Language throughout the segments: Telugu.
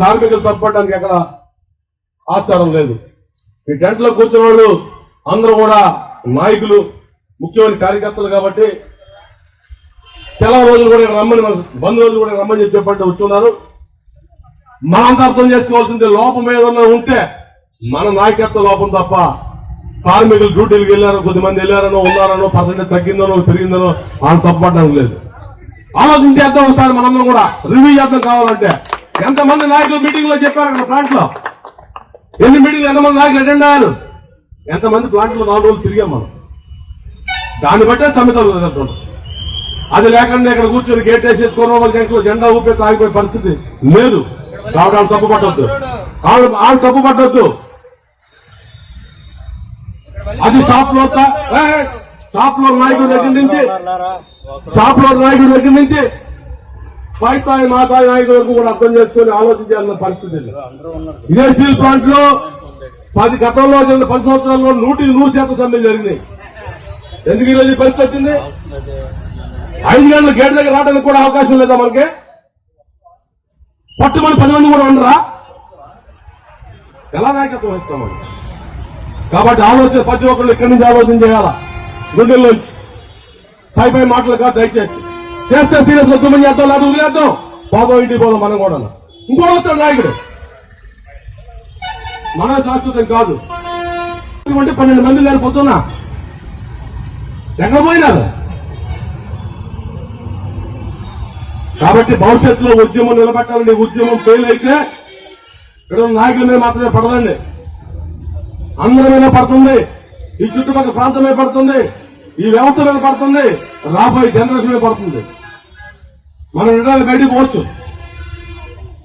కార్మికులు తప్పడానికి ఎక్కడ ఆస్కారం లేదు. ఈ టెంట్లో కూర్చున్న వాళ్ళు అందరూ కూడా నాయకులు ముఖ్యమైన కార్యకర్తలు కాబట్టి సెలవు రోజులు కూడా ఇక్కడ రమ్మని బంద్ రోజులు కూడా రమ్మని చెప్పి చెప్పండి వచ్చున్నారు మనంతా అర్థం చేసుకోవాల్సింది లోపం ఏదన్నా ఉంటే మన నాయకత్వ లోపం తప్ప కార్మికులు డ్యూటీలకు వెళ్ళారో కొద్దిమంది వెళ్ళారనో ఉన్నారనో పర్సెంటేజ్ తగ్గిందనో పెరిగిందనో వాళ్ళు తప్పడానికి లేదు. ఆలోచన చేద్దాం ఒకసారి మనందరం కూడా రివ్యూ చేద్దాం కావాలంటే. ఎంతమంది నాయకులు మీటింగ్లో చెప్పారు అక్కడ ప్లాంట్లో ఎన్ని మీటింగ్లు ఎంతమంది నాయకులు అటెండ్ అయ్యారు? ఎంతమంది ప్లాంట్లో నాలుగు రోజులు తిరిగాం మనం. దాన్ని బట్టే సమితలు జరుగుతుంటాం అది లేకుండా ఇక్కడ కూర్చొని గేట్ వేసేసుకోవడం వాళ్ళ జంటలో జెండా ఊపే తాగిపోయే పరిస్థితి లేదు. కాబట్టి వాళ్ళు తప్పు పట్టద్దు. వాళ్ళు వాళ్ళు తప్పు పట్టద్దు. అది షాప్లో షాప్లో నాయకుడి దగ్గర నుంచి షాప్లో నాయకుడి దగ్గర నుంచి పై స్థాయి మా స్థాయి నాయకుల వరకు కూడా అర్థం చేసుకుని ఆలోచించాలన్న పరిస్థితి ఇదే. స్టీల్ ప్లాంట్లో పది గతంలో జరిగిన పది సంవత్సరాల్లో నూటికి నూరు శాతం సమ్మెలు జరిగినాయి. ఎందుకు ఈరోజు పరిస్థితి వచ్చింది? ఐదు గంటల గేట్ దగ్గర రావడానికి కూడా అవకాశం లేదా మనకి? పట్టుమని పది మంది కూడా ఉండరా? ఎలా నాయకత్వం ఇస్తామని కాబట్టి ఆలోచన ప్రతి ఒక్కళ్ళు ఇక్కడి నుంచి ఆలోచన చేయాలా? గుండెల్లోంచి. పై పై మాటలు కాదు దయచేసి. చేస్తే సీరియస్లో తుమ్మని చేద్దాం లేదా వదిలేద్దాం పోదాం ఇంటికి పోదాం మనం కూడా ఇంకోటి వస్తాడు నాయకుడు. మన శాశ్వతం కాదు. అంటే పన్నెండు మంది లేరు పొద్దున్నా. ఎక్కడ పోయినారు? కాబట్టి భవిష్యత్తులో ఉద్యమం నిలబెట్టాలండి ఉద్యమం ఫెయిల్ అయితే ఇక్కడ నాయకుల మీద మాత్రమే పడదండి. అందరి మీద పడుతుంది. ఈ చుట్టుపక్కల ప్రాంతమే పడుతుంది. ఈ వ్యవస్థ మీద పడుతుంది రాబోయే జనరేషన్ మీద పడుతుంది. మనం రెండాలు బయటికి పోవచ్చు.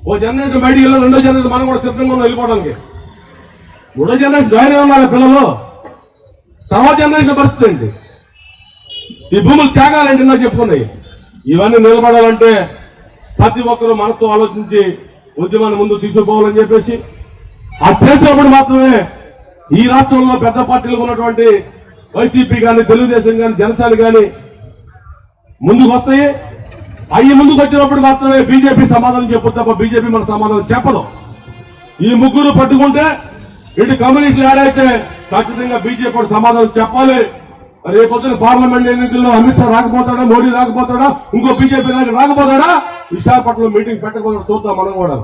ఓ జనరేషన్ బయటికి వెళ్ళి రెండో జనరేషన్ మనం కూడా సిద్ధంగా ఉన్నాం వెళ్ళిపోవడానికి. మూడో జనరేషన్ జాయిన్ అయి ఉన్నారు పిల్లలు. తర్వాత జనరేషన్ పరిస్థితి ఏంటి? ఈ భూములు త్యాగాలంటే నాకు చెప్పుకున్నాయి. ఇవన్నీ నిలబడాలంటే ప్రతి ఒక్కరూ మనసుతో ఆలోచించి ఉద్యమాన్ని ముందు తీసుకుపోవాలని చెప్పేసి ఆ చేసినప్పుడు మాత్రమే ఈ రాష్ట్రంలో పెద్ద పార్టీలకు ఉన్నటువంటి వైసీపీ కానీ తెలుగుదేశం కానీ జనసేన కానీ ముందుకు వస్తాయి. అవి ముందుకు వచ్చినప్పుడు మాత్రమే బీజేపీ సమాధానం చెప్పదు తప్ప బీజేపీ మన సమాధానం చెప్పదు. ఈ ముగ్గురు పట్టుకుంటే ఇటు కమ్యూనిస్టులు ఆడైతే ఖచ్చితంగా బీజేపీ కూడా సమాధానం చెప్పాలి రేపొద్దున పార్లమెంట్ ఎన్నికల్లో అమిత్ షా రాకపోతాడా మోడీ రాకపోతాడా ఇంకో బీజేపీ నాయకుడు రాకపోతాడా? విశాఖపట్నంలో మీటింగ్ పెట్టకపోతే చూద్దాం మనం కూడా.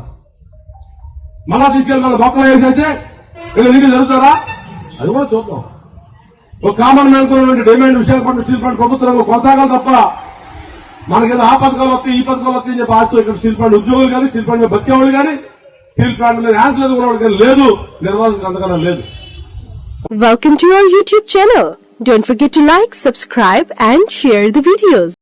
మళ్ళా తీసుకెళ్ళి మన బొక్కలు వేసేసి ఇక్కడ ఎన్నికలు జరుగుతారా? అది కూడా చూద్దాం. ఒక కామన్ మ్యాన్ ఉన్నటువంటి డిమాండ్ విశాఖపట్నం స్టీల్ ప్లాంట్ ప్రభుత్వ కొనసాగాలి తప్ప మనకి ఆ పథకాలు వస్తాయి ఈ పథకాలు వస్తాయి అని చెప్పి ఆశతో ఇక్కడ స్టీల్ ప్లాంట్ ఉద్యోగులు కానీ స్టీల్ ప్లాంట్ బతికేవాళ్ళు కానీ స్టీల్ ప్లాంట్ మీద యాన్స్ లేదు ఉన్నవాళ్ళు కానీ లేదు నిర్వాహకులకు అంతకన్నా లేదు Welcome to our YouTube channel. Don't forget to like, subscribe and share the videos.